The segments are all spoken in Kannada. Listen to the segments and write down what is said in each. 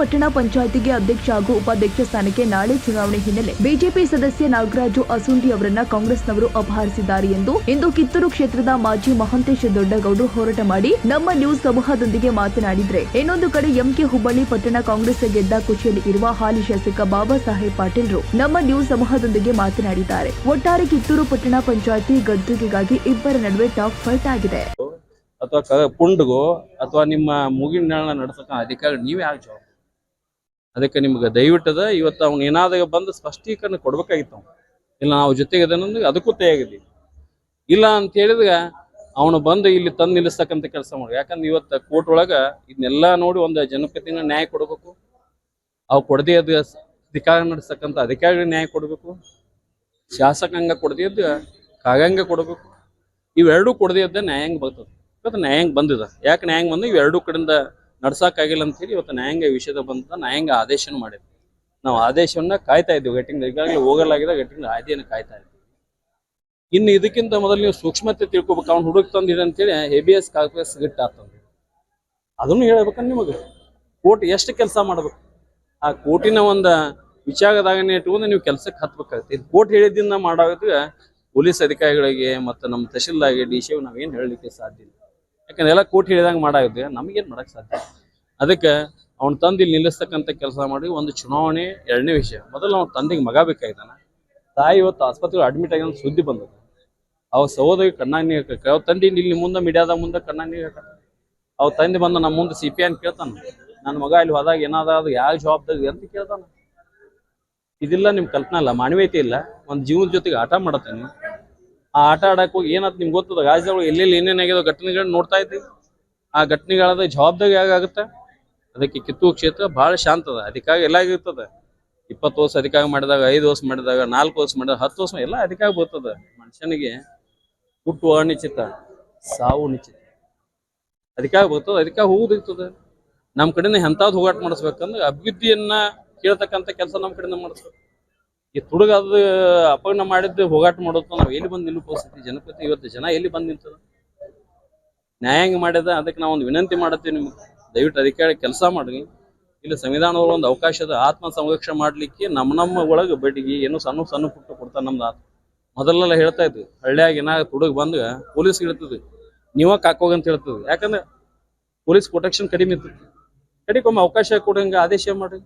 ಪಟ್ಟಣ ಪಂಚಾಯಿತಿಗೆ ಅಧ್ಯಕ್ಷ ಹಾಗೂ ಉಪಾಧ್ಯಕ್ಷ ಸ್ಥಾನಕ್ಕೆ ನಾಳೆ ಚುನಾವಣೆ ಹಿನ್ನೆಲೆ ಬಿಜೆಪಿ ಸದಸ್ಯ ನಾಗರಾಜು ಅಸುಂಡಿ ಅವರನ್ನ ಕಾಂಗ್ರೆಸ್ನವರು ಅಪಹರಿಸಿದ್ದಾರೆ ಎಂದು ಇಂದು ಕಿತ್ತೂರು ಕ್ಷೇತ್ರದ ಮಾಜಿ ಮಹಂತೇಶ ದೊಡ್ಡಗೌಡರು ಹೋರಾಟ ಮಾಡಿ ನಮ್ಮ ನ್ಯೂಸ್ ಸಮೂಹದೊಂದಿಗೆ ಮಾತನಾಡಿದ್ರೆ. ಇನ್ನೊಂದು ಕಡೆ ಎಂಕೆ ಹುಬ್ಬಳ್ಳಿ ಪಟ್ಟಣ ಕಾಂಗ್ರೆಸ್ ಗೆದ್ದ ಖುಷಿಯಲ್ಲಿ ಇರುವ ಹಾಲಿ ಶಾಸಕ ಬಾಬಾ ಸಾಹೇಬ್ ಪಾಟೀಲ್ರು ನಮ್ಮ ನ್ಯೂಸ್ ಸಮೂಹದೊಂದಿಗೆ ಮಾತನಾಡಿದ್ದಾರೆ. ಒಟ್ಟಾರೆ ಕಿತ್ತೂರು ಪಟ್ಟಣ ಪಂಚಾಯಿತಿ ಗದ್ದುಗೆಗಾಗಿ ಇಬ್ಬರ ನಡುವೆ ಟಾಪ್ ಫೈಟ್ ಆಗಿದೆ. ಅಥವಾ ಪುಂಡ್ಗೋ ಅಥವಾ ನಿಮ್ಮ ಮುಗಿನ ನಡೆಸಕ ಅಧಿಕಾರಿ ನೀವೇ ಜವಾಬ್ದಾರಿ? ಅದಕ್ಕೆ ನಿಮ್ಗೆ ದಯವಿಟ್ಟದ, ಇವತ್ತು ಅವ್ನು ಏನಾದಾಗ ಬಂದು ಸ್ಪಷ್ಟೀಕರಣ ಕೊಡ್ಬೇಕಾಗಿತ್ತು ಅವ್ನು. ಇಲ್ಲ, ನಾವು ಜೊತೆಗೆ ಅದನ್ನು ಅದಕ್ಕೂ ತಯಾಗಿದ್ದೀವಿ ಇಲ್ಲ ಅಂತ ಹೇಳಿದಾಗ ಅವನು ಬಂದು ಇಲ್ಲಿ ತಂದು ನಿಲ್ಲಿಸ್ತಕ್ಕಂಥ ಕೆಲಸ ಮಾಡಿ ಯಾಕಂದ್ರೆ ಇವತ್ತು ಕೋರ್ಟ್ ಒಳಗ ಇದನ್ನೆಲ್ಲ ನೋಡಿ ಒಂದು ಜನಪ್ರತಿನ ನ್ಯಾಯ ಕೊಡಬೇಕು. ಅವು ಕೊಡದೇ ಅದು ಅಧಿಕಾರ ನಡೆಸ್ತಕ್ಕಂಥ ಅಧಿಕಾರಿಗಳ ನ್ಯಾಯ ಕೊಡಬೇಕು. ಶಾಸಕಾಂಗ ಕೊಡದೇ ಇದ್ದ ಕಾಗಂಗ ಕೊಡಬೇಕು. ಇವೆರಡೂ ಕೊಡದೇ ಇದ್ದ ನ್ಯಾಯಾಂಗ ಬರ್ತದೆ. ಇವತ್ತು ನ್ಯಾಯಾಂಗ ಬಂದಿದೆ. ಯಾಕೆ ನ್ಯಾಯಾಂಗ ಬಂದು ಇವೆರಡೂ ಕಡೆಯಿಂದ ನಡ್ಸಕ್ಕಾಗಿಲ್ಲ ಅಂತ ಹೇಳಿ ಇವತ್ತು ನ್ಯಾಯಾಂಗ ವಿಷಯದ ಬಂದ ನ್ಯಾಯಾಂಗ ಆದೇಶನ ಮಾಡಿದ್ವಿ ನಾವು ಆದೇಶವನ್ನ ಕಾಯ್ತಾ ಇದ್ವಿ ಗಟ್ಟಿಂಗ್ ಈಗಾಗಲೇ ಹೋಗಲಾಗಿದೆ ಗಟ್ಟಿಂಗ್ ಆದಿಯನ್ನು ಕಾಯ್ತಾ ಇದ್ದೀವಿ. ಇನ್ನು ಇದಕ್ಕಿಂತ ಮೊದಲು ನೀವು ಸೂಕ್ಷ್ಮತೆ ತಿಳ್ಕೊಬೇಕು. ಅವ್ನು ಹುಡುಕ್ ತಂದಿದೆ ಅಂತೇಳಿ ಎಸ್ ಕಾಂಗ್ರೆಸ್ ಗಿಟ್ಟ ಆತಂದ್ರೆ ಅದನ್ನು ಹೇಳ್ಬೇಕಂದ್ರೆ ನಿಮಗೆ. ಕೋರ್ಟ್ ಎಷ್ಟು ಕೆಲಸ ಮಾಡ್ಬೇಕು? ಆ ಕೋರ್ಟಿನ ಒಂದು ವಿಚಾರದಾಗನೇ ಇಟ್ಕೊಂಡು ನೀವು ಕೆಲಸಕ್ಕೆ ಹತ್ಬೇಕಾಗುತ್ತೆ. ಇದು ಕೋರ್ಟ್ ಹೇಳಿದ್ದಿಂದ ಮಾಡೋದಕ್ಕೆ ಪೊಲೀಸ್ ಅಧಿಕಾರಿಗಳಿಗೆ ಮತ್ತು ನಮ್ಮ ತಹಶೀಲ್ದಾರ್ಗೆ, ಡಿ ಸಿ ನಾವೇನು ಹೇಳಲಿಕ್ಕೆ ಸಾಧ್ಯ ಇಲ್ಲ. ಯಾಕಂದ್ರೆ ಎಲ್ಲ ಕೋಟಿ ಹೇಳಿದಂಗೆ ಮಾಡಾಗುತ್ತೆ. ನಮಗೇನು ಮಾಡಕ್ಕೆ ಸಾಧ್ಯ. ಅದಕ್ಕೆ ಅವ್ನ ತಂದೆ ಇಲ್ಲಿ ನಿಲ್ಲಿಸ್ತಕ್ಕಂಥ ಕೆಲಸ ಮಾಡಿ ಒಂದು ಚುನಾವಣೆ ಎರಡನೇ ವಿಷಯ. ಮೊದಲು ಅವ್ನ ತಂದೆಗೆ ಮಗ ಬೇಕಾಗಿದ್ದಾನೆ. ತಾಯಿ ಇವತ್ತು ಆಸ್ಪತ್ರೆಗೆ ಅಡ್ಮಿಟ್ ಆಗಿ ಸುದ್ದಿ ಬಂದದ ಅವ ಸಹೋದರಿ ಕಣ್ಣಾಗ ನೀರು ಅವ್ರ ತಂದೆ ಇಲ್ಲಿ ಮುಂದೆ ಮೀಡಿಯಾದ ಮುಂದೆ ಕಣ್ಣಾಗ ನೀರು ಅವ್ರ ತಂದೆ ಬಂದು ನಮ್ಮ ಮುಂದೆ ಸಿ ಪಿ ಅಂತ ಕೇಳ್ತಾನ. ನನ್ನ ಮಗ ಇಲ್ಲಿ ಹೋದಾಗ ಏನಾದ ಅದು ಯಾವ ಜವಾಬ್ದಾರಿ ಅಂತ ಕೇಳ್ತಾನ. ಇದಿಲ್ಲ ನಿಮ್ ಕಲ್ಪನೆ ಅಲ್ಲ, ಮಾನವೀಯತೆ ಇಲ್ಲ. ಒಂದು ಜೀವನದ ಜೊತೆಗೆ ಆಟ ಮಾಡತ್ತೆ ನೀವು ಆ ಆಟ ಆಡಕ್ ಹೋಗಿ ಏನಾದ್ ನಿಮ್ಗೆ ಗೊತ್ತದ? ರಾಜ್ಯದೊಳಗೆ ಎಲ್ಲೆಲ್ಲಿ ಏನೇನಾಗ್ಯದ ಘಟನೆಗಳನ್ನ ನೋಡ್ತಾ ಇದ್ದೀವಿ. ಆ ಘಟನೆಗಳಾದ ಜವಾಬ್ದಾರಿ ಹೇಗಾಗುತ್ತೆ ಅದಕ್ಕೆ ಕಿತ್ತೂರು ಕ್ಷೇತ್ರ ಬಹಳ ಶಾಂತ ಅದ. ಅದಕ್ಕಾಗಿ ಎಲ್ಲ ಇರ್ತದೆ ಇಪ್ಪತ್ತು ವರ್ಷ ಅದಕ್ಕಾಗಿ ಮಾಡಿದಾಗ, ಐದು ವರ್ಷ ಮಾಡಿದಾಗ, ನಾಲ್ಕು ವರ್ಷ ಮಾಡಿದಾಗ, ಹತ್ತು ವರ್ಷ ಎಲ್ಲ ಅದಕ್ಕಾಗಿ ಬರ್ತದೆ. ಮನುಷ್ಯನಿಗೆ ಹುಟ್ಟು ಅನಿಶ್ಚಿತ ಸಾವು ನಿಶ್ಚಿತ. ಅದಕ್ಕಾಗಿ ಬರ್ತದೆ ಅದಕ್ಕಾಗಿ ಹೋಗುದಿರ್ತದೆ ನಮ್ಮ ಕಡೆಯಿಂದ ಎಂಥದ್ದು ಹೋಗಾಟ ಮಾಡಿಸ್ಬೇಕಂದ್ರೆ ಅಭಿವೃದ್ಧಿಯನ್ನ ಕೇಳ್ತಕ್ಕಂಥ ಕೆಲಸ ನಮ್ಮ ಕಡೆಯಿಂದ ಮಾಡಿಸ್ಬೇಕು. ಈ ತುಡುಗ ಅದು ಅಪಗಣ ಮಾಡಿದ್ದು ಹೋಗಾಟ ಮಾಡೋದು ನಾವು ಎಲ್ಲಿ ಬಂದು ನಿಲ್ಲೋ ಪರಿಸ್ಥಿತಿ? ಜನಪತಿ ಇವತ್ತು ಜನ ಎಲ್ಲಿ ಬಂದು ನಿಂತದ? ನ್ಯಾಯಾಂಗ ಮಾಡಿದ ಅದಕ್ಕೆ ನಾವು ಒಂದು ವಿನಂತಿ ಮಾಡುತ್ತೀವಿ ನಿಮ್ಗೆ. ದಯವಿಟ್ಟು ಅಧಿಕಾರಿ ಕೆಲಸ ಮಾಡಿ ಇಲ್ಲಿ ಸಂವಿಧಾನದೊಳಗೆ ಒಂದು ಅವಕಾಶದ ಆತ್ಮ ಸಂರಕ್ಷಣೆ ಮಾಡಲಿಕ್ಕೆ ನಮ್ಮ ನಮ್ಮ ಒಳಗೆ ಬಡ್ಡಿಗೆ ಏನು ಸಣ್ಣ ಸಣ್ಣ ಪುಟ್ಟ ಕೊಡ್ತಾರೆ ನಮ್ದು ಆತ್ಮ. ಮೊದಲೆಲ್ಲ ಹೇಳ್ತಾ ಇದ್ವಿ, ಹಳ್ಳಿಯಾಗ ಏನಾಗ ತುಡುಗ ಬಂದು ಪೊಲೀಸ್ ಹೇಳ್ತದೆ ನೀವ ಕಾಕೋಗಂತ ಹೇಳ್ತದೆ ಯಾಕಂದ್ರೆ ಪೊಲೀಸ್ ಪ್ರೊಟೆಕ್ಷನ್ ಕಡಿಮೆ ಇರ್ತದೆ ಕಡಿಮೆ ಅವಕಾಶ ಕೊಡಂಗ ಆದೇಶ ಮಾಡಿ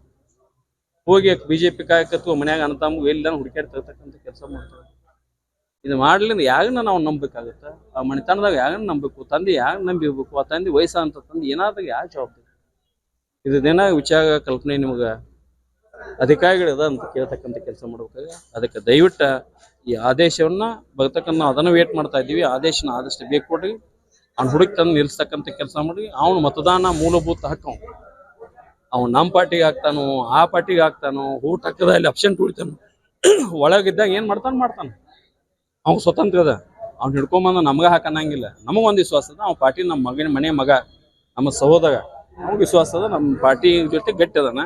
ಹೋಗಿ ಬಿಜೆಪಿ ಕಾಯಕತ್ವ ಮನ್ಯಾಗ ಅನತಮ್ಗು ಎಲ್ಲ ಹುಡುಕಾಡಿ ತರ್ತಕ್ಕಂಥ ಕೆಲಸ ಮಾಡ್ತಾರೆ. ಇದು ಮಾಡ್ಲಿಂದ ಯಾಗನ್ನ ನಾವು ನಂಬಬೇಕಾಗತ್ತ? ಆ ಮಣಿತನದಾಗ ಯಾಗನ್ನ ನಂಬಬೇಕು? ತಂದೆ ಯಾಗ ನಂಬಿರ್ಬೇಕು? ಆ ತಂದೆ ವಯಸ್ಸ ಅಂತ ತಂದೆ ಏನಾದಾಗ ಯಾವ ಜವಾಬ್ದಾರಿ? ಇದೇನ ವಿಚಾರ, ಕಲ್ಪನೆ ನಿಮ್ಗೆ ಅಧಿಕಾರಿಗಳಿದ ಅಂತ ಕೇಳ್ತಕ್ಕಂಥ ಕೆಲಸ ಮಾಡ್ಬೇಕಾಗ ಅದಕ್ಕೆ ದಯವಿಟ್ಟು ಈ ಆದೇಶವನ್ನ ಬರ್ತಕ್ಕಂಥ ಅದನ್ನ ವೇಟ್ ಮಾಡ್ತಾ ಇದ್ದೀವಿ. ಆದೇಶನ ಆದಷ್ಟು ಬೇಕು ಕೊಡ್ರಿ. ಅವ್ನು ಹುಡುಕಿ ತಂದು ನಿಲ್ಲಿಸ್ತಕ್ಕಂಥ ಕೆಲಸ ಮಾಡಿ ಅವನು ಮತದಾನ ಮೂಲಭೂತ ಹಕ್ಕು ಅವ್ನು ನಮ್ಮ ಪಾರ್ಟಿಗೆ ಹಾಕ್ತಾನೋ ಆ ಪಾರ್ಟಿಗೆ ಹಾಕ್ತಾನೋ ಊಟ ಹಾಕದ ಅಲ್ಲಿ ಅಪ್ಸೆಂಟ್ ತುಳಿತಾನು ಒಳಗಿದ್ದಾಗ ಏನು ಮಾಡ್ತಾನೆ ಮಾಡ್ತಾನೆ. ಅವ್ನು ಸ್ವತಂತ್ರ ಅದ. ಅವ್ನು ಹಿಡ್ಕೊಂಬಂದ ನಮ್ಗೆ ಹಾಕನ್ನಂಗಿಲ್ಲ ನಮಗೆ ಒಂದು ವಿಶ್ವಾಸ ಅದ. ಅವ್ನ ಪಾರ್ಟಿ ನಮ್ಮ ಮಗನ ಮನೆ ಮಗ, ನಮ್ಮ ಸಹೋದರ. ಅವ್ನಿಗೆ ವಿಶ್ವಾಸ ಅದ ನಮ್ಮ ಪಾರ್ಟಿ ಜೊತೆ ಗಟ್ಟಿ ಅದಾನ.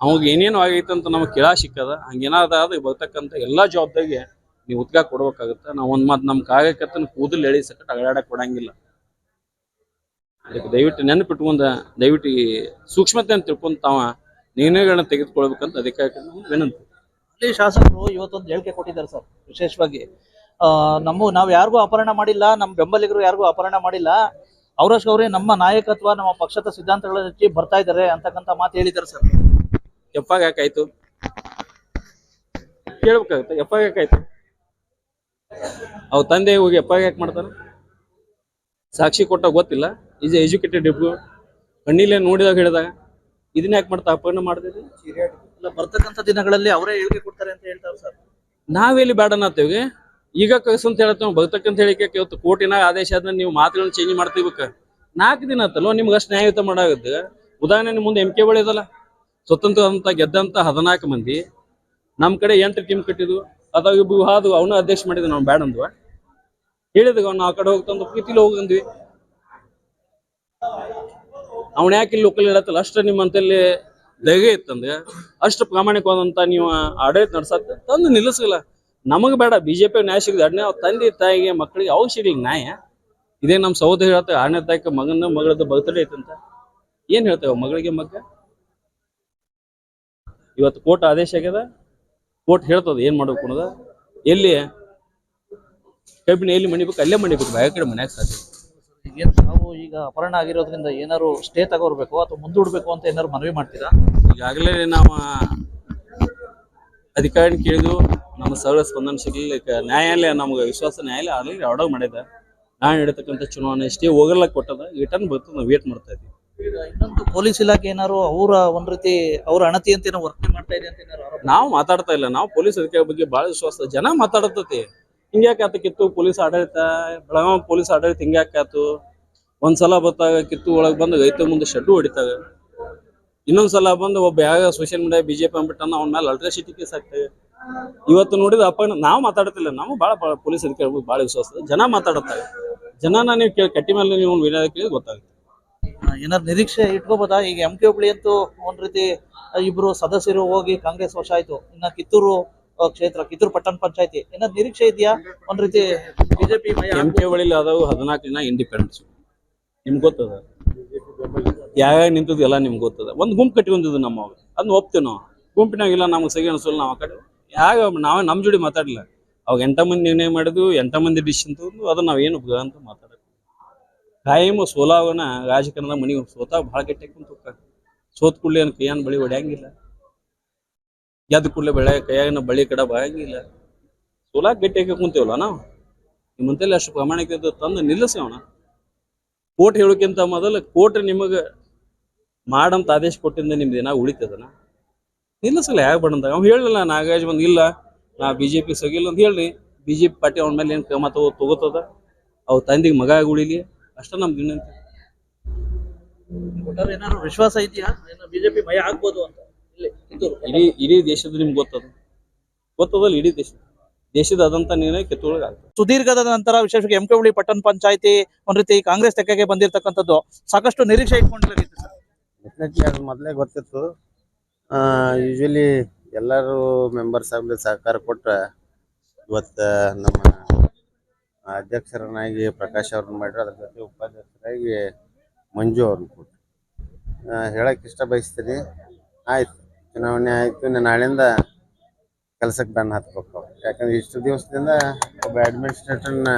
ಅವಾಗ ಏನೇನು ಆಗೈತೆ ಅಂತ ನಮಗೆ ಕೇಳ ಸಿಕ್ಕದ. ಹಂಗೇನಾದ ಅದು ಬರ್ತಕ್ಕಂಥ ಎಲ್ಲಾ ಜವಾಬ್ದಾರಿಗೆ ನೀವು ಉದ್ಗ ಕೊಡ್ಬೇಕಾಗತ್ತೆ. ನಾವು ಒಂದ್ ಮಾತು ನಮ್ಮ ಕಾಗಕ್ಕೆ ಕೂದಲು ಎಳಿ ಅಗಡಾಡಕ್ಕೆ ಅಗಡಾಡಕ್ ಕೊಡಂಗಿಲ್ಲ. ಅದಕ್ಕೆ ದಯವಿಟ್ಟು ನೆನಪಿಟ್ಕೊಂಡ ದಯವಿಟ್ಟು ಈ ಸೂಕ್ಷ್ಮತೆಯನ್ನು ತಿಳ್ಕೊಂಡ್ ತಾವ ನಿರ್ಣಯಗಳನ್ನ ತೆಗೆದುಕೊಳ್ಬೇಕಂತ ಅಧಿಕಾರಿ ವಿನಂತಿ. ಅಲ್ಲಿ ಶಾಸಕರು ಇವತ್ತೊಂದು ಹೇಳಿಕೆ ಕೊಟ್ಟಿದ್ದಾರೆ ಸರ್ ವಿಶೇಷವಾಗಿ. ನಮ್ಮ ನಾವು ಯಾರಿಗೂ ಅಪಹರಣ ಮಾಡಿಲ್ಲ ನಮ್ಮ ಬೆಂಬಲಿಗರು ಯಾರಿಗೂ ಅಪಹರಣ ಮಾಡಿಲ್ಲ. ಅವರಷ್ಟು ಅವರೇ ನಮ್ಮ ನಾಯಕತ್ವ ನಮ್ಮ ಪಕ್ಷದ ಸಿದ್ಧಾಂತಗಳ ಹೆಚ್ಚಿ ಬರ್ತಾ ಇದ್ದಾರೆ ಅಂತಕ್ಕಂಥ ಮಾತು ಹೇಳಿದ್ದಾರೆ ಸರ್. ಎಪ್ಪಾಗ ಯಾಕಾಯ್ತು ಕೇಳ್ಬೇಕಾಗತ್ತೆ ಎಪ್ಪಾಗ ಯಾಕಾಯ್ತು ಅವ್ರ ತಂದೆ ಹೋಗಿ ಎಪ್ಪಾಗ ಯಾಕೆ ಮಾಡ್ತಾನೆ ಸಾಕ್ಷಿ ಕೊಟ್ಟ ಗೊತ್ತಿಲ್ಲ. ಈಸ್ ಎಜುಕೇಟೆಡ್ ಇಬ್ರು. ಕಣ್ಣಿಲೆ ನೋಡಿದಾಗ ಹೇಳಿದಾಗ ಇದನ್ನ ಯಾಕೆ ಮಾಡ್ತಾ ಅಪಹರಣ ಮಾಡಿದ್ರಿ ಇಲ್ಲ ಬರ್ತಕ್ಕಂಥ ದಿನಗಳಲ್ಲಿ ಅವರೇ ಹೇಳಿಕೆ ಕೊಡ್ತಾರೆ ಅಂತ ಹೇಳ್ತಾರೆ ಸರ್. ನಾವೆಲ್ಲಿ ಬೇಡ ಅನ್ನತ್ತೇವೆ ಈಗ ಕಸ ಅಂತ ಹೇಳ್ತೇವೆ ಬರ್ತಕ್ಕಂತ ಹೇಳಿಕೆ ಇವತ್ತು ಕೋರ್ಟಿನ ಆದೇಶ ಆದ್ರೆ ನೀವು ಮಾತುಗಳನ್ನ ಚೇಂಜ್ ಮಾಡ್ತೀವಿ ನಾಲ್ಕು ದಿನ ಆತಲ್ವ ನಿಮ್ಗೆ ಅಷ್ಟು ನ್ಯಾಯಯುತ ಮಾಡಾಗುತ್ತೆ. ಉದಾಹರಣೆ ನಿಮ್ ಮುಂದೆ ಎಂ ಕೆ ಇದಲ್ಲ ಸ್ವತಂತ್ರ ಅಂತ ಗೆದ್ದಂತ ಹದಿನಾಲ್ಕು ಮಂದಿ. ನಮ್ ಕಡೆ ಎಂಟು ಟೀಮ್ ಕಟ್ಟಿದ್ವು ಅದಾಗ ಇಬ್ಬರು ಹಾದು ಅವನು ಅಧ್ಯಕ್ಷ ಮಾಡಿದ್ವಿ ನಾವು ಬೇಡ ಅಂದ್ವ ಹೇಳಿದ್ವಿ ಅವ್ನು ಆ ಕಡೆ ಹೋಗ್ತಂದು ಪ್ರೀತಿಲಿ ಹೋಗಂದ್ವಿ ಅವನ ಯಾಕೆ ಇಲ್ಲಿ ಲೋಕಲ್ ಹೇಳತ್ತಲ್ಲ, ಅಷ್ಟು ನಿಮ್ಮಂತಲ್ಲಿ ಧೈರ್ಯ ಇತ್ತಂದ್ರೆ ಅಷ್ಟು ಪ್ರಾಮಾಣಿಕವಾದಂತ ನೀವು ಆಡಳಿತ ನಡ್ಸತ್ತ ತಂದು ನಿಲ್ಲಿಸಲ್ಲ ನಮಗ್ ಬೇಡ ಬಿಜೆಪಿ ನ್ಯಾಯ ಸಿಗದ ಅಡ್ನೆ ತಂದೆ, ತಾಯಿಗೆ, ಮಕ್ಕಳಿಗೆ ಅವಾಗ ನ್ಯಾಯ? ಇದೇ ನಮ್ಮ ಸಹೋದರ ಹೇಳ್ತೇವೆ ಆರನೇ ತಾಯಿಗೆ ಮಗನ ಮಗಳದ್ದು ಬರ್ತಡೇ ಐತಂತ ಏನ್ ಹೇಳ್ತೇವೆ ಮಗಳಿಗೆ ಮಗ ಇವತ್ತು ಕೋರ್ಟ್ ಆದೇಶ ಆಗ್ಯದ. ಕೋರ್ಟ್ ಹೇಳ್ತದ ಏನ್ ಮಾಡ್ಬೇಕು ಅನ್ನೋದ. ಎಲ್ಲಿ ಕಬ್ಬಿನ ಎಲ್ಲಿ ಮಣಿಬೇಕು ಅಲ್ಲೇ ಮಣಿಬೇಕು ಬಾಯ ಕಡೆ ಮನ್ಯಾಗ ಸಾಧ್ಯ ಏನ್ ನಾವು ಈಗ ಅಪಹರಣ ಆಗಿರೋದ್ರಿಂದ ಏನಾರು ಸ್ಟೇ ತಗೋರ್ಬೇಕು ಅಥವಾ ಮುಂದೂಡ್ಬೇಕು ಅಂತ ಏನಾರು ಮನವಿ ಮಾಡ್ತೀರಾ? ಈಗಾಗಲೇ ನಾವು ಅಧಿಕಾರಿ ಕೇಳಿದ್ವು ನಮ್ಮ ಸರ್ವ ಸ್ಪಂದನ ಸಿಗಲಿಲ್ಲ ನ್ಯಾಯಾಲಯ ನಮ್ಗೆ ವಿಶ್ವಾಸ ನ್ಯಾಯಾಲಯ ಆಲ್ರೆಡಿ ಆರ್ಡರ್ ಮಾಡಿದೆ. ನಾನು ಹಿಡಿತಕ್ಕಂಥ ಚುನಾವಣೆ ಸ್ಟೇ ಹೋಗಲ್ಲ ಕೊಟ್ಟದ ರಿಟರ್ನ್ ಬರ್ತದೆ ನಾವು ವೇಟ್ ಮಾಡ್ತಾ ಇದ್ದೀವಿ. ಈಗ ಇನ್ನೊಂದು ಪೊಲೀಸ್ ಇಲಾಖೆ ಏನಾರು ಅವರ ಒಂದ್ ರೀತಿ ಅವ್ರ ಅಣತಿ ಅಂತ ಏನೋ ವರ್ತನೆ ಮಾಡ್ತಾ ಇದೆ ಅಂತ ಆರೋಪ? ನಾವು ಮಾತಾಡ್ತಾ ಇಲ್ಲ ನಾವು ಪೊಲೀಸ್ ಅಧಿಕಾರಿ ಬಗ್ಗೆ ಬಹಳ ವಿಶ್ವಾಸ ಜನ ಮಾತಾಡತತಿ ಹಿಂಗ್ಯಾಕೆ ಕಿತ್ತು ಪೊಲೀಸ್ ಆಡಳಿತ ಬೆಳಗಾವಿ ಪೊಲೀಸ್ ಆಡಳಿತ ಹಿಂಗ್ಯಾಕೆ ಆತು. ಒಂದ್ಸಲ ಬತ್ತಾಗ ಕಿತ್ತು ಒಳಗೆ ಬಂದು ರೈತ ಮುಂದೆ ಶೆಡ್ಡು ಹೊಡಿತಾಗ. ಇನ್ನೊಂದ್ಸಲ ಬಂದು ಒಬ್ಬ ಯಾವ ಸೋಷಿಯಲ್ ಮೀಡಿಯಾ ಬಿಜೆಪಿ ಅಂದ್ಬಿಟ್ಟನ, ಅವ್ನ ಮೇಲೆ ಅಲ್ಟ್ರಾಸಿಟಿ ಕೇಸ್ ಆಗ್ತದೆ. ಇವತ್ತು ನೋಡಿದ ಅಪ್ಪ, ನಾವು ಮಾತಾಡ್ತಿಲ್ಲ, ನಾವು ಭಾಳ ಭಾಳ ಪೊಲೀಸ್ ಅಧಿಕಾರಿ ಬಗ್ಗೆ ಭಾಳ ವಿಶ್ವಾಸ ಜನ ಮಾತಾಡುತ್ತಾರೆ ಜನನ ನೀವು ಕೇಳಿ, ಕಟ್ಟಿ ಮೇಲೆ ನೀವು ವಿನಾದ ಕೇಳಿ ಗೊತ್ತಾಗುತ್ತೆ. ಏನಾದ್ರು ನಿರೀಕ್ಷೆ ಇಟ್ಕೋಬೋದಾ? ಈಗ ಎಂ ಕೆ ಹುಬ್ಳಿ ಅಂತೂ ಒಂದ್ ರೀತಿ, ಇಬ್ರು ಸದಸ್ಯರು ಹೋಗಿ ಕಾಂಗ್ರೆಸ್ ವಶ ಆಯ್ತು. ಇನ್ನ ಕಿತ್ತೂರು ಕ್ಷೇತ್ರ, ಕಿತ್ತೂರು ಪಟ್ಟಣ ಪಂಚಾಯತಿ. ಏನಾದ್ರು ನಿರೀಕ್ಷೆ ಇದೆಯಾ? ಒಂದ್ ರೀತಿ ಬಿಜೆಪಿ ಎಂ ಕೆ ಬಳಿಲಿ ಅದಾವು ಹದಿನಾಲ್ಕು ದಿನ ಇಂಡಿಪೆಂಡೆನ್ಸ್ ನಿಮ್ಗೆ ಗೊತ್ತದ? ಯಾವ ನಿಂತದ್ದು ಎಲ್ಲ ನಿಮ್ಗೆ ಗೊತ್ತದ? ಒಂದು ಗುಂಪು ಕಟ್ಕೊಂಡಿದ್ದು ನಮ್ಮ ಅದನ್ನ ಒಪ್ತೀವಿ ನಾವು. ಗುಂಪಿನಾಗ ಇಲ್ಲ, ನಮ್ಗೆ ಸಗಿ ಅನಿಸಲ್ಲ ನಾವು ಆ ಯಾವ ನಾವ್ ನಾವೇ ನಮ್ಮ ಜೋಡಿ ಮಾತಾಡಲಿಲ್ಲ. ಅವಾಗ ಎಂಟ ಮಂದಿ ನಿರ್ಣಯ ಮಾಡಿದ್ವು ಎಂಟ ಮಂದಿ ಡಿಶ್ ಅಂತ ಅದನ್ನ ಏನು ಅಂತ ಮಾತಾಡೋದು ಕಾಯಂ ಸೋಲಾವನ ರಾಜಕಾರಣದ ಮನೆಗೆ ಸೋತಾಗ ಭಾಳ ಗಟ್ಟಿ ಕುಂತ ಸೋತ್ ಕೂಡಲೇ ಏನು ಕೈಯಾನ ಬಳಿ ಹೊಡ್ಯಾಂಗಿಲ್ಲ. ಗೆದ್ದ ಕೂಡಲೇ ಬೆಳೆ ಕೈಯಾಗಿನ ಬಳಿ ಕಡ ಬರಂಗಿಲ್ಲ ಗಟ್ಟಿ ಹಾಕಿ ಕುಂತೀವಲ್ಲ ನಾವು? ನಿಮ್ಮಂತೆಲ್ಲ ಅಷ್ಟು ಪ್ರಾಮಾಣಿಕತೆ ತಂದು ನಿಲ್ಲಿಸೋಣ ಕೋರ್ಟ್ ಹೇಳೋಕ್ಕಿಂತ ಮೊದಲು ಕೋರ್ಟ್ ನಿಮಗೆ ಮಾಡಂತ ಆದೇಶ ಕೊಟ್ಟಿಂದ ನಿಮ್ದು ಏನಾಗ ಉಳಿತದನ ನಿಲ್ಲಿಸಲ್ಲ, ಯಾಕೆ ಬಡಂತ ಅವ್ನು ಹೇಳಲಿಲ್ಲ, ನಾಗರಾಜ್ ಬಂದು, ಇಲ್ಲ, ನಾ ಬಿ ಜೆ ಸಗಿಲ್ಲ ಅಂತ ಹೇಳಿ ಬಿ ಜೆ ಪಿ ಪಾರ್ಟಿ ಅವನ ಮೇಲೆ ಏನು ಕ್ರಮ ತಗೋ ತಗೋತದ? ಅವ್ರ ತಂದಿಗೆ ಮಗ ಆಗಿ ಉಳಿಲಿ? ಅಷ್ಟ ವಿನಂತಿ. ಒಟ್ಟಾರೆ ಏನಾದ್ರು ವಿಶ್ವಾಸ ಇದೆಯಾ? ಬಿಜೆಪಿ ಭಯ ಆಗ್ಬೋದು ಅಂತ? ಇಡೀ ಇಡೀ ದೇಶದ ನಿಮ್ಗೆ ಗೊತ್ತದ? ಗೊತ್ತದಲ್ಲ ಇಡೀ ದೇಶ? ದೇಶದಾದಂತ ನಿರ್ಣಯ ಕೆತ್ತೊಳಗ ಸುದೀರ್ಘದ ನಂತರ ವಿಶೇಷವಾಗಿ ಎಂ ಕೆ ಪಟ್ಟಣ ಪಂಚಾಯತಿ ಒಂದ್ ರೀತಿ ಕಾಂಗ್ರೆಸ್ ತೆಕ್ಕೆಗೆ ಬಂದಿರತಕ್ಕಂಥದ್ದು ಸಾಕಷ್ಟು ನಿರೀಕ್ಷೆ ಡೆಫಿನೆಟ್ಲಿ ಅದು ಮೊದಲೇ ಗೊತ್ತಿತ್ತು. ಯೂಶಲಿ ಎಲ್ಲರೂ ಮೆಂಬರ್ಸ್ ಆಗಲಿ ಸಹಕಾರ ಕೊಟ್ರೆ ಇವತ್ತು ನಮ್ಮ ಅಧ್ಯಕ್ಷರನ್ನಾಗಿ ಪ್ರಕಾಶ್ ಅವ್ರನ್ನ ಮಾಡಿದ್ರು ಅದ್ರ ಜೊತೆ ಉಪಾಧ್ಯಕ್ಷರಾಗಿ ಮಂಜು ಅವ್ರನ್ನ ಕೊಟ್ಟರು ಹೇಳಕ್ಕೆ ಇಷ್ಟ ಬಯಸ್ತೀನಿ ಆಯ್ತು. ಚುನಾವಣೆ ಆಯಿತು ಇನ್ನು ನಾಳೆಯಿಂದ ಕೆಲಸಕ್ಕೆ ಬೆನ್ನು ಹತ್ಬೇಕು ಯಾಕಂದ್ರೆ ಇಷ್ಟು ದಿವಸದಿಂದ ಒಬ್ಬ ಅಡ್ಮಿನಿಸ್ಟ್ರೇಟರ್ನ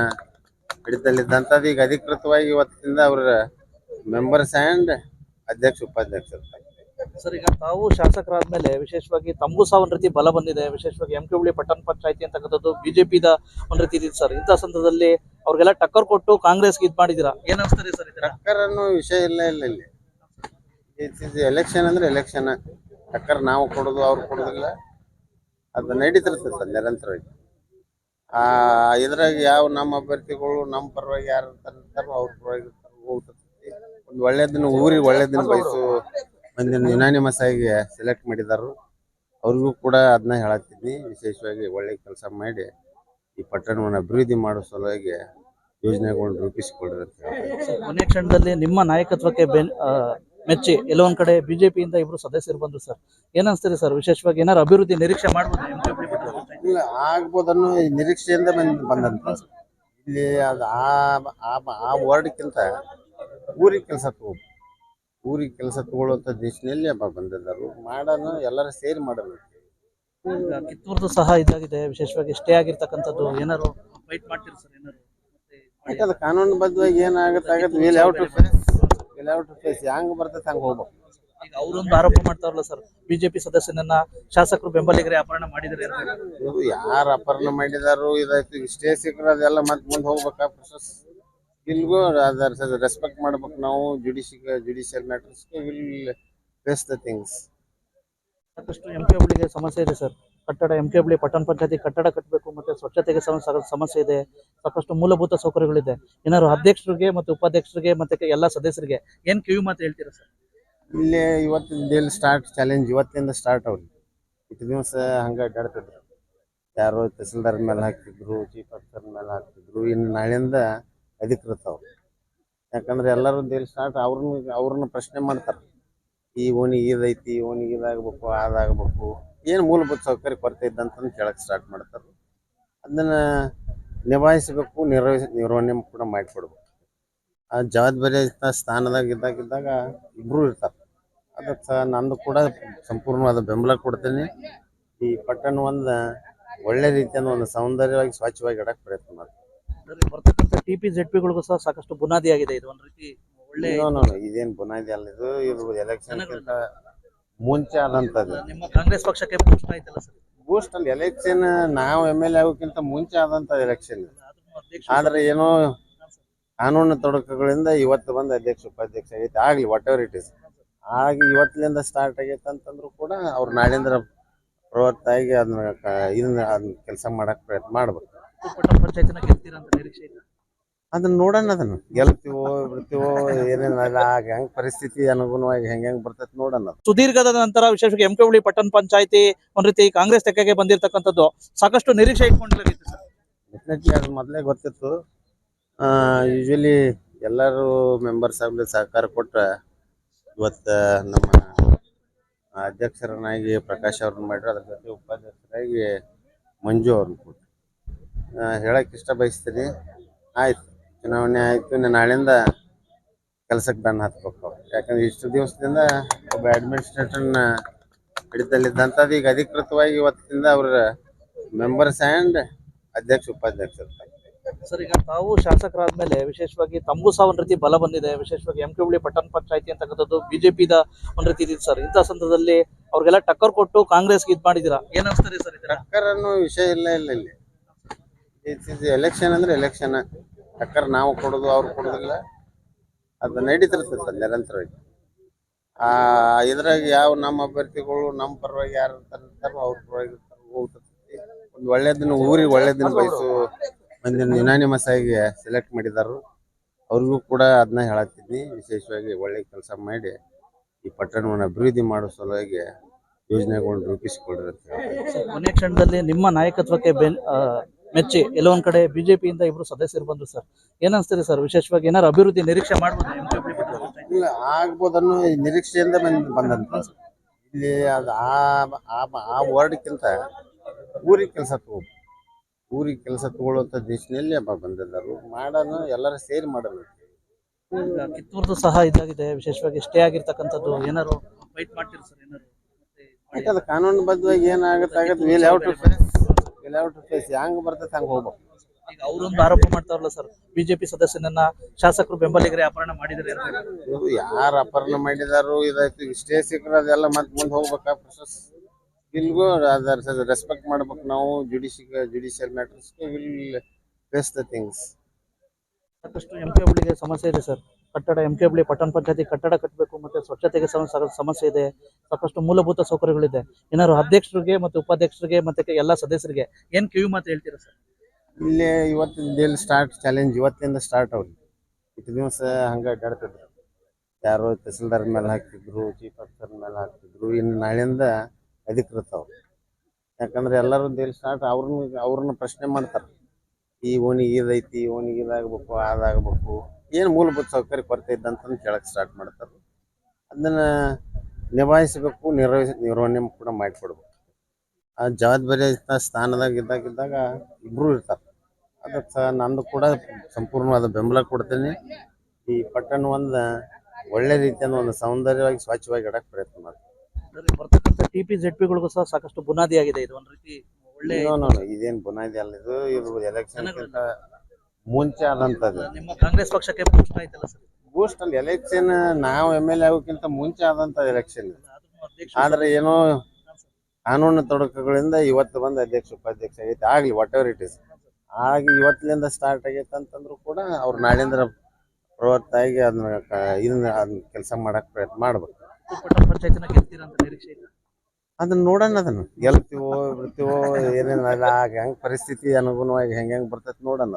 ಹಿಡಿತಲ್ಲಿದ್ದಂಥದ್ದು ಈಗ ಅಧಿಕೃತವಾಗಿ ಇವತ್ತಿಂದ ಅವ್ರ ಮೆಂಬರ್ಸ್ ಆ್ಯಂಡ್ ಅಧ್ಯಕ್ಷ ಉಪಾಧ್ಯಕ್ಷ ಇರ್ತಾರೆ ಸರ್ ಈಗ ತಾವು ಶಾಸಕರಾದ ಮೇಲೆ ವಿಶೇಷವಾಗಿ ತಮಗೂ ಸಹ ಒಂದ್ ರೀತಿ ಬಲ ಬಂದಿದೆ. ವಿಶೇಷವಾಗಿ ಎಂ ಕೆ ಹುಬ್ಳಿ ಪಟ್ಟಣ ಪಂಚಾಯತಿ ಅಂತಕ್ಕಂಥದ್ದು ಬಿಜೆಪಿದ ಒಂದ್ ರೀತಿ ಇದೆ ಸರ್. ಇಂಥ ಸಂದರ್ಭದಲ್ಲಿ ಅವ್ರಿಗೆಲ್ಲ ಟಕ್ಕರ್ ಕೊಟ್ಟು ಕಾಂಗ್ರೆಸ್ಗೆ ಇದ್ ಮಾಡಿದ್ದೀರಾ ಏನು ಸರ್ ಇದರ ಟಕ್ಕರ್ ಅನ್ನೋ ವಿಷಯ ಇಲ್ಲ ಇಲ್ಲ ಇಲ್ಲಿ. ಎಲೆಕ್ಷನ್ ಅಂದ್ರೆ ಎಲೆಕ್ಷನ್ ಟಕ್ಕರ್ ನಾವು ಕೊಡೋದು, ಅವ್ರು ಕೊಡೋದಿಲ್ಲ. ಅದು ನಡೀತಿರ್ತದೆ ಸರ್, ನಿರಂತರವಾಗಿ. ಆ, ಇದ್ರಾಗ ಯಾವ ನಮ್ಮ ಅಭ್ಯರ್ಥಿಗಳು ನಮ್ಮ ಪರವಾಗಿ ಯಾರು ಇರ್ತಾರೋ ಅವ್ರ ಪರವಾಗಿ ಹೋಗ್ತಿರ್ತೈತಿ ಒಂದು ಒಳ್ಳೇದನ್ನ ಊರಿಗೆ ಒಳ್ಳೇದನ್ನ ಬಯಸು ಮಂದಿನ ಯುನಾನಿಮಸ್ ಆಗಿ ಸೆಲೆಕ್ಟ್ ಮಾಡಿದಾರು. ಅವ್ರಿಗೂ ಕೂಡ ಅದನ್ನ ಹೇಳತ್ತಿದ್ನಿ ವಿಶೇಷವಾಗಿ ಒಳ್ಳೆ ಕೆಲಸ ಮಾಡಿ ಈ ಪಟ್ಟಣವನ್ನು ಅಭಿವೃದ್ಧಿ ಮಾಡೋ ಸಲುವಾಗಿ ಯೋಜನೆಗಳನ್ನ ರೂಪಿಸಿಕೊಳ್ರಿ ಅಂತ. ಕೊನೆ ಕ್ಷಣದಲ್ಲಿ ನಿಮ್ಮ ನಾಯಕತ್ವಕ್ಕೆ ಬೆನ್ ಮೆಚ್ಚಿ. ಎಲ್ಲೋ ಒಂದ್ ಕಡೆ ಬಿಜೆಪಿಯಿಂದ ಇಬ್ರು ಸದಸ್ಯರು ಬಂದ್ರು ಸರ್. ಏನ್ ಅನ್ಸ್ತದೆ ಸರ್? ವಿಶೇಷವಾಗಿ ಏನಾರು ಅಭಿವೃದ್ಧಿ ನಿರೀಕ್ಷೆ ಮಾಡ್ಬೋದು? ಇಲ್ಲ ಆಗ್ಬೋದನ್ನು ನಿರೀಕ್ಷೆಯಿಂದ ಬಂದ್ ಬಂದಂತ ಇಲ್ಲಿ ಅದು ಆ ಆ- ವರ್ಡ್ಕ್ಕಿಂತ ಊರಿಗೆ ಕೆಲಸ ತಗೋ ಊರಿಗೆ ಕೆಲಸ ತಗೊಳ್ಳುವಂತ ದೇಶದಲ್ಲಿ ಬಂದಿದ್ದರು. ಮಾಡೋಣ ಎಲ್ಲರೂ ಸೇರಿ ಮಾಡೋಣ. ಕಿತ್ತೂರ್ದು ಸಹ ಇದಾಗಿದೆ. ವಿಶೇಷವಾಗಿ ಸ್ಟೇ ಆಗಿರ್ತಕ್ಕಂಥದ್ದು. ಏನಾರು ಫೈಟ್ ಮಾಡ್ತೀರಿ ಸರ್ ಏನಾರು? ಕಾನೂನು ಬದ್ಧವಾಗಿ ಏನಾಗುತ್ತೆ ಆಗುತ್ತೆ. ಮೇಲೆ ಯಾವ ಟು ಪ್ಲೇಸ್ ಹೆಂಗ್ ಬರ್ತೈತೆ ಹಂಗ್ ಹೋಗ್ಬೇಕು ಈಗ ಅವರೊಂದು ಆರೋಪ ಮಾಡ್ತಾರಲ್ಲ ಸರ್ ಬಿಜೆಪಿ ಸದಸ್ಯನನ್ನ ಶಾಸಕರು ಬೆಂಬಲಿಗರೇ ಅಪಹರಣ ಮಾಡಿದ್ರೆ ಯಾರು ಅಪಹರಣ ಮಾಡಿದಾರು ಇದಾಯ್ತು ಇಷ್ಟೇ ಸಿಕ್ಕರೆ ಅದೆಲ್ಲ ಮತ್ತೆ ಮುಂದೆ ಹೋಗ್ಬೇಕಾ ಪ್ರೊಸೆಸ್ ಇಲ್ಗೂ ಅದರ ರೆಸ್ಪೆಕ್ಟ್ ಮಾಡ್ಬೇಕು ನಾವು judicial judicial matters will face the things ಸಾಕಷ್ಟು ಎಂ ಪಿ ಸಮಸ್ಯೆ ಇದೆ ಸರ್. ಕಟ್ಟಡ ಎಂ ಕೆ ಬಳಿ ಪಟ್ಟಣ ಪಂಚಾಯತಿ ಕಟ್ಟಡ ಕಟ್ಟಬೇಕು ಮತ್ತೆ ಸ್ವಚ್ಛತೆಗೆ ಸಮ- ಸಮ- ಸಮಸ್ಯೆ ಇದೆ. ಸಾಕಷ್ಟು ಮೂಲಭೂತ ಸೌಕರ್ಯಗಳಿದೆ. ಏನಾದ್ರು ಅಧ್ಯಕ್ಷರಿಗೆ ಮತ್ತು ಉಪಾಧ್ಯಕ್ಷರಿಗೆ ಮತ್ತೆ ಎಲ್ಲ ಸದಸ್ಯರಿಗೆ ಏನ್ ಕಿವಿ ಮಾತು ಹೇಳ್ತೀರಾ ಸರ್? ಇಲ್ಲಿ ಇವತ್ತಿನ ಡೇಲ್ ಸ್ಟಾರ್ಟ್ ಚಾಲೆಂಜ್ ಇವತ್ತಿಂದ ಸ್ಟಾರ್ಟ್ ಅವ್ರಿ. ಇಷ್ಟು ದಿವಸ ಹಂಗೆ ಅಡ್ಡಾಡ್ತಿದ್ರು. ಯಾರೋ ತಹಸೀಲ್ದಾರ್ ಮೇಲೆ ಹಾಕ್ತಿದ್ರು ಚೀಫ್ ಆಫೀಸರ್ ಮೇಲೆ ಹಾಕ್ತಿದ್ರು, ಇನ್ನು ನಾಳೆಯಿಂದ ಅಧಿಕೃತ ಅವ್ರು. ಯಾಕಂದ್ರೆ ಎಲ್ಲರೂ ಡೇಲ್ ಸ್ಟಾರ್ಟ್ ಅವ್ರನ್ನ ಅವ್ರನ್ನ ಪ್ರಶ್ನೆ ಮಾಡ್ತಾರೆ. ಈ ಓಣಿಗೆ ಇದೈತಿ ಓಣಿಗೆ ಇದಾಗಬೇಕು ಅದಾಗಬೇಕು ಏನು ಮೂಲಭೂತ ಸೌಕರ್ಯ ಕೊರತೆ ಇದ್ದಂತ ಕೇಳಕ್ಕೆ ಸ್ಟಾರ್ಟ್ ಮಾಡ್ತಾರೆ. ಅದನ್ನು ನಿಭಾಯಿಸಬೇಕು ನಿರ್ವಹಿಸ ನಿರ್ವಹಣೆ ಕೂಡ ಮಾಡಿಕೊಡ್ಬೇಕು. ಆ ಜವಾಬ್ದಾರಿ ಸ್ಥಾನದಾಗ ಇದ್ದಾಗ ಇದ್ದಾಗ ಇಬ್ರು ಇರ್ತಾರೆ. ಅದಕ್ಕೆ ನಂದು ಕೂಡ ಸಂಪೂರ್ಣವಾದ ಬೆಂಬಲ ಕೊಡ್ತೇನೆ. ಈ ಪಟ್ಟಣ ಒಂದು ಒಳ್ಳೆ ರೀತಿಯಿಂದ ಒಂದು ಸೌಂದರ್ಯವಾಗಿ ಸ್ವಚ್ಛವಾಗಿ ಇಡಕ್ಕೆ ಪ್ರಯತ್ನ ಮಾಡ್ತೀನಿ. ಬರ್ತಕ್ಕಂಥ ಟಿ ಪಿ ಜೆಡ್ ಪಿಗಳಿಗೂ ಸಹ ಸಾಕಷ್ಟು ಬುನಾದಿ ಆಗಿದೆ. ಇದು ಒಂದು ರೀತಿ ಒಳ್ಳೆ ಇದೇನ್ ಬುನಾದಿ ಅಲ್ಲ ಇದು ಇದು ಎಲೆಕ್ಷನ್ ಮುಂಚೆ ಆದಂತದ್ದು ನಿಮ್ಮ ಕಾಂಗ್ರೆಸ್ ಪಕ್ಷಕ್ಕೆ ಬೂಸ್ಟ್ ಆಯ್ತಲ್ಲ ಸರ್? ಬೂಸ್ಟ್ ಅಲ್ಲಿ ಎಲೆಕ್ಷನ್ ನಾವು ಎಂ ಎಲ್ ಎ ಆಗೋಕ್ಕಿಂತ ಮುಂಚೆ ಆದಂತ ಎಲೆಕ್ಷನ್ ಆದ್ರೆ ಏನೋ ಕಾನೂನು ತೊಡಕುಗಳಿಂದ ಇವತ್ತು ಬಂದ ಅಧ್ಯಕ್ಷ ಉಪಾಧ್ಯಕ್ಷ ಆಗೈತೆ. ಆಗ್ಲಿ ವಾಟ್ ಎವರ್ ಇಟ್ ಇಸ್ ಆಗಿ ಇವತ್ತಿನಿಂದ ಸ್ಟಾರ್ಟ್ ಆಗೈತೆ ಅಂತಂದ್ರು ಕೂಡ ಅವ್ರ ನಾಳಿಂದ ಪ್ರವೃತ್ತ ಆಗಿ ಅದನ್ನ ಇದನ್ನ ಅದನ್ನ ಕೆಲಸ ಮಾಡಕ್ ಪ್ರಯತ್ನ ಮಾಡ್ಬೇಕು. ಪಟ್ಟಣ ಪಂಚಾಯತಿನ ಗೆಲ್ತೀರಾ ಅಂತ ನಿರೀಕ್ಷೆ ಅದನ್ನ ನೋಡೋಣ ಅದನ್ನ. ಗೆಲ್ತೀವೋ ಬಿಡ್ತೀವೋ ಏನೇನಲ್ಲ ಹೆಂಗ್ ಪರಿಸ್ಥಿತಿ ಅನುಗುಣವಾಗಿ ಹೆಂಗ್ ಹೆಂಗ್ ಬರ್ತೈತಿ ನೋಡೋಣ ಸುದೀರ್ಘದ ನಂತರ ವಿಶೇಷವಾಗಿ ಎಂ ಕೆ ಹುಳಿ ಪಟ್ಟಣ ಪಂಚಾಯತಿ ಒಂದ್ ರೀತಿ ಕಾಂಗ್ರೆಸ್ ತೆಕ್ಕೆಗೆ ಬಂದಿರತಕ್ಕಂಥದ್ದು ಸಾಕಷ್ಟು ನಿರೀಕ್ಷೆ ಇಟ್ಕೊಂಡಿರಲಿಕ್ಕೆ ಸರ್. ಡೆಫಿನೆಟ್ಲಿ ಅದು ಮೊದಲೇ ಗೊತ್ತಿತ್ತು. ಯೂಶಲಿ ಎಲ್ಲರೂ ಮೆಂಬರ್ಸ್ ಆಗಲಿ ಸಹಕಾರ ಕೊಟ್ರೆ ಇವತ್ತು ನಮ್ಮ ಅಧ್ಯಕ್ಷರನ್ನಾಗಿ ಪ್ರಕಾಶ್ ಅವ್ರನ್ನ ಮಾಡಿದ್ರು. ಅದ್ರ ಜೊತೆ ಉಪಾಧ್ಯಕ್ಷರಾಗಿ ಮಂಜು ಅವ್ರನ್ನ ಕೊಟ್ಟರು ಹೇಳಕ್ಕೆ ಇಷ್ಟ ಬಯಸ್ತೀನಿ ಆಯ್ತು. ಚುನಾವಣೆ ಆಯಿತು ನಾಳೆಯಿಂದ ಕೆಲಸಕ್ಕೆ ಬೆನ್ನು ಹತ್ಬೇಕು ಯಾಕಂದ್ರೆ ಇಷ್ಟು ದಿವಸದಿಂದ ಒಬ್ಬ ಅಡ್ಮಿನಿಸ್ಟ್ರೇಟರ್ನ ಹಿಡಿತಲ್ಲಿದ್ದಂಥದ್ದು ಈಗ ಅಧಿಕೃತವಾಗಿ ಇವತ್ತಿಂದ ಅವ್ರ ಮೆಂಬರ್ಸ್ ಆ್ಯಂಡ್ ಅಧ್ಯಕ್ಷ ಉಪಾಧ್ಯಕ್ಷ ಸರ್ ಈಗ ತಾವು ಶಾಸಕರಾದ ಮೇಲೆ ವಿಶೇಷವಾಗಿ ತಮಗೂ ಸಹ ಒಂದ್ ರೀತಿ ಬಲ ಬಂದಿದೆ. ವಿಶೇಷವಾಗಿ ಎಂ ಕೆ ಪಟ್ಟಣ ಪಂಚಾಯತಿ ಅಂತಕ್ಕಂಥದ್ದು ಬಿಜೆಪಿದ ಒಂದ್ ರೀತಿ ಇದೆ ಸರ್. ಇಂಥ ಸಂದರ್ಭದಲ್ಲಿ ಅವ್ರಿಗೆಲ್ಲ ಟಕ್ಕರ್ ಕೊಟ್ಟು ಕಾಂಗ್ರೆಸ್ಗೆ ಇದ್ ಮಾಡಿದಿರಾ ಏನ್ ಅನ್ಸ್ತಾರೆ ಸರ್ ಟಕ್ಕರ್ ಅನ್ನೋ ವಿಷಯ ಇಲ್ಲ ಇಲ್ಲ ಇಲ್ಲಿ. ಎಲೆಕ್ಷನ್ ಅಂದ್ರೆ ಎಲೆಕ್ಷನ್ ಟಕ್ಕರ್ ನಾವು ಕೊಡೋದು, ಅವ್ರು ಕೊಡೋದಿಲ್ಲ. ಅದು ನಡೀತಿರ್ತದೆ ಸರ್, ನಿರಂತರವಾಗಿ. ಆ, ಇದ್ರಾಗ ಯಾವ ನಮ್ಮ ಅಭ್ಯರ್ಥಿಗಳು, ನಮ್ಮ ಪರವಾಗಿ ಯಾರು ಇರ್ತಾರೋ ಅವ್ರ ಪರವಾಗಿ ಹೋಗ್ತಿರ್ತೈತಿ ಒಂದು ಒಳ್ಳೇದನ್ನ ಊರಿಗೆ ಒಳ್ಳೇದನ್ನ ಬಯಸು ಮಂದಿನ ಯುನಾನಿಮಸ್ ಆಗಿ ಸೆಲೆಕ್ಟ್ ಮಾಡಿದಾರು. ಅವ್ರಿಗೂ ಕೂಡ ಅದನ್ನ ಹೇಳತ್ತಿದ್ನಿ ವಿಶೇಷವಾಗಿ ಒಳ್ಳೆ ಕೆಲಸ ಮಾಡಿ ಈ ಪಟ್ಟಣವನ್ನು ಅಭಿವೃದ್ಧಿ ಮಾಡೋ ಸಲುವಾಗಿ ಯೋಜನೆಗಳನ್ನು ರೂಪಿಸಿಕೊಳ್ಳಿ ಕೊನೆ ಕ್ಷಣದಲ್ಲಿ ನಿಮ್ಮ ನಾಯಕತ್ವಕ್ಕೆ ಮೆಚ್ಚಿ ಎಲ್ಲೋ ಒಂದ್ ಕಡೆ ಬಿಜೆಪಿಯಿಂದ ಇಬ್ರು ಸದಸ್ಯರು ಬಂದ್ರು ಸರ್. ಏನ್ ಅನ್ಸ್ತೀರಿ ಸರ್? ವಿಶೇಷವಾಗಿ ಏನಾರು ಅಭಿವೃದ್ಧಿ ನಿರೀಕ್ಷೆ ಮಾಡ್ಬೋದು ಇಲ್ಲ ಆಗ್ಬೋದನ್ನೋ ನಿರೀಕ್ಷೆಯಿಂದ ಬಂದ್ ಬಂದಂತ. ಇಲ್ಲಿ ಅದು ಆ ಆ- ವರ್ಡ್ಕ್ಕಿಂತ ಊರಿಗೆ ಕೆಲಸ ತಗೋದು ಊರಿಗೆ ಕೆಲಸ ತಗೊಳ್ಳುವಂತ ದೇಶದಲ್ಲಿ ಬಂದಿದ್ದಾರೆ ಮಾಡೋಣ ಎಲ್ಲರೂ ಸೇರಿ ಮಾಡೋಣ ಈಗ ಕಿತ್ತೂರ್ದು ಸಹ ಇದಾಗಿದೆ ವಿಶೇಷವಾಗಿ ಸ್ಟೇ ಆಗಿರ್ತಕ್ಕಂಥದ್ದು. ಏನಾರು ಫೈಟ್ ಮಾಡ್ತೀರಿ ಸರ್ ಏನಾರು? ಮತ್ತೆ ಯಾಕಂದ್ರೆ ಕಾನೂನು ಬದ್ಧವಾಗಿ ಏನಾಗುತ್ತೆ ಆಗತ್ತೆ. ವಿಲ್ ಹ್ಯಾವ್ ಟು ಪ್ಲೇಸ್ ಹೆಂಗ್ ಬರ್ತೈತೆ ಹಂಗ ಹೋಗ್ಬೇಕು. ಈಗ ಅವರೊಂದು ಆರೋಪ ಮಾಡ್ತಾರಲ್ಲ ಸರ್ ಬಿಜೆಪಿ ಸದಸ್ಯನನ್ನ ಶಾಸಕರು ಬೆಂಬಲಿಗರೇ ಅಪಹರಣ ಮಾಡಿದ್ರೆ ಯಾರು ಅಪಹರಣ ಮಾಡಿದಾರು ಇದಾಯ್ತು ಇಷ್ಟೇ ಸಿಕ್ಕರೆ ಅದೆಲ್ಲ ಮತ್ತೆ ಮುಂದೆ ಹೋಗ್ಬೇಕಾ ಪ್ರೊಸೆಸ್ ಇಲ್ಗೂ ಅದರ ರೆಸ್ಪೆಕ್ಟ್ ಮಾಡ್ಬೇಕು ನಾವು ಜುಡಿಷಿ ಜುಡಿಷಿಯಲ್ ಮ್ಯಾಟರ್ಸ್ಗೆ ವಿಲ್ ಫೇಸ್ ದ ಥಿಂಗ್ಸ್ ಸಾಕಷ್ಟು ಎಂ ಪಿ ಸಮಸ್ಯೆ ಇದೆ ಸರ್. ಕಟ್ಟಡ ಎಂ ಕೆ ಹುಬ್ಳಿ ಪಟ್ಟಣ ಪಂಚಾಯತಿ ಕಟ್ಟಡ ಕಟ್ಟಬೇಕು ಮತ್ತೆ ಸ್ವಚ್ಛತೆಗೆ ಸಮ- ಸಮ- ಸಮಸ್ಯೆ ಇದೆ, ಸಾಕಷ್ಟು ಮೂಲಭೂತ ಸೌಕರ್ಯಗಳಿದೆ. ಏನಾದ್ರು ಅಧ್ಯಕ್ಷರಿಗೆ ಮತ್ತೆ ಉಪಾಧ್ಯಕ್ಷರಿಗೆ ಮತ್ತೆ ಎಲ್ಲ ಸದಸ್ಯರಿಗೆ ಏನ್ ಕಿವಿ ಮಾತು ಹೇಳ್ತೀರಾ ಸರ್? ಇಲ್ಲಿ ಇವತ್ತಿನ ಸ್ಟಾರ್ಟ್ ಚಾಲೆಂಜ್ ಇವತ್ತಿಂದ ಸ್ಟಾರ್ಟ್ ಅವ್ರಿ. ಇತ್ತ ದಿವಸ ಹಂಗೆ ಅಡ್ಡಾಡ್ತಿದ್ರು. ಯಾರು ತಹಸೀಲ್ದಾರ್ ಮೇಲೆ ಹಾಕ್ತಿದ್ರು ಚೀಫ್ ಆಫೀಸರ್ ಮೇಲೆ ಹಾಕ್ತಿದ್ರು ಇನ್ನು ನಾಳೆಯಿಂದ ಅಧಿಕೃತ ಅವ್ರು. ಯಾಕಂದ್ರೆ ಎಲ್ಲರೂ ದೇಲ್ ಸ್ಟಾರ್ಟ್ ಅವ್ರನ್ನ ಅವ್ರನ್ನ ಪ್ರಶ್ನೆ ಮಾಡ್ತಾರೆ. ಈ ಓಣಿಗೆ ಇದೈತಿ ಓನಿಗೆ ಇದಾಗಬೇಕು ಅದಾಗಬೇಕು. ಏನು ಮೂಲಭೂತ ಸೌಕರ್ಯ ಕೊರತೆ ಇದ್ದಂತಂದು ಕೇಳಕ್ಕೆ ಸ್ಟಾರ್ಟ್ ಮಾಡ್ತಾರೆ. ಅದನ್ನ ನಿಭಾಯಿಸಬೇಕು ನಿರ್ವಹಿಸ ನಿರ್ವಹಣೆ ಕೂಡ ಮಾಡಿಕೊಡ್ಬೇಕು. ಆ ಜವಾಬ್ದಾರಿ ಸ್ಥಾನದಾಗ ಇದ್ದಾಗ ಇದ್ದಾಗ ಇಬ್ರು ಇರ್ತಾರೆ. ಅದಕ್ಕೆ ನಂದು ಕೂಡ ಸಂಪೂರ್ಣವಾದ ಬೆಂಬಲ ಕೊಡ್ತೀನಿ. ಈ ಪಟ್ಟಣ ಒಂದು ಒಳ್ಳೆ ರೀತಿಯಿಂದ ಒಂದು ಸೌಂದರ್ಯವಾಗಿ ಸ್ವಚ್ಛವಾಗಿ ಇಡಕ್ಕೆ ಪ್ರಯತ್ನ ಮಾಡ್ತೀನಿ. ಬರ್ತಕ್ಕಂಥ ಟಿ ಪಿ ಜೆಡ್ ಪಿಗಳಿಗೂ ಸಹ ಸಾಕಷ್ಟು ಬುನಾದಿ ಆಗಿದೆ. ಇದು ಒಂದು ರೀತಿ ಒಳ್ಳೆ ಇದೇನ್ ಬುನಾದಿ ಅಲ್ಲ ಇದು. ಇದು ಎಲೆಕ್ಷನ್ ಮುಂಚೆ ಆದಂತದ್ದು ನಿಮ್ಮ ಕಾಂಗ್ರೆಸ್ ಪಕ್ಷಕ್ಕೆ ಬೂಸ್ಟ್ ಆಯ್ತಲ್ಲ ಸರ್? ಬೂಸ್ಟ್ ಅಲ್ಲಿ ಎಲೆಕ್ಷನ್ ನಾವು ಎಂ ಎಲ್ ಎ ಆಗೋಕ್ಕಿಂತ ಮುಂಚೆ ಆದಂತ ಎಲೆಕ್ಷನ್ ಆದ್ರೆ ಏನೋ ಕಾನೂನು ತೊಡಕುಗಳಿಂದ ಇವತ್ತು ಬಂದ ಅಧ್ಯಕ್ಷ ಉಪಾಧ್ಯಕ್ಷ ಆಗೈತೆ ಆಗ್ಲಿ ವಾಟ್ ಎವರ್ ಇಟ್ ಇಸ್ ಆಗಿ ಇವತ್ತಿನಿಂದ ಸ್ಟಾರ್ಟ್ ಆಗೈತೆ ಅಂತಂದ್ರು ಕೂಡ ಅವ್ರು ನಾಳಿಂದ ಪ್ರವೃತ್ತ ಆಗಿ ಅದನ್ನ ಇದನ್ನ ಅದನ್ನ ಕೆಲಸ ಮಾಡಕ್ ಪ್ರಯತ್ನ ಮಾಡ್ಬೇಕು. ಅದನ್ನ ನೋಡೋಣ ಅದನ್ನ. ಗೆಲ್ತೀವೋ ಬಿಡ್ತೀವೋ ಏನೇನ್ ಆಗ ಹೆಂಗ್ ಪರಿಸ್ಥಿತಿ ಅನುಗುಣವಾಗಿ ಹೆಂಗ್ ಹೆಂಗ್ ಬರ್ತೈತಿ ನೋಡೋಣ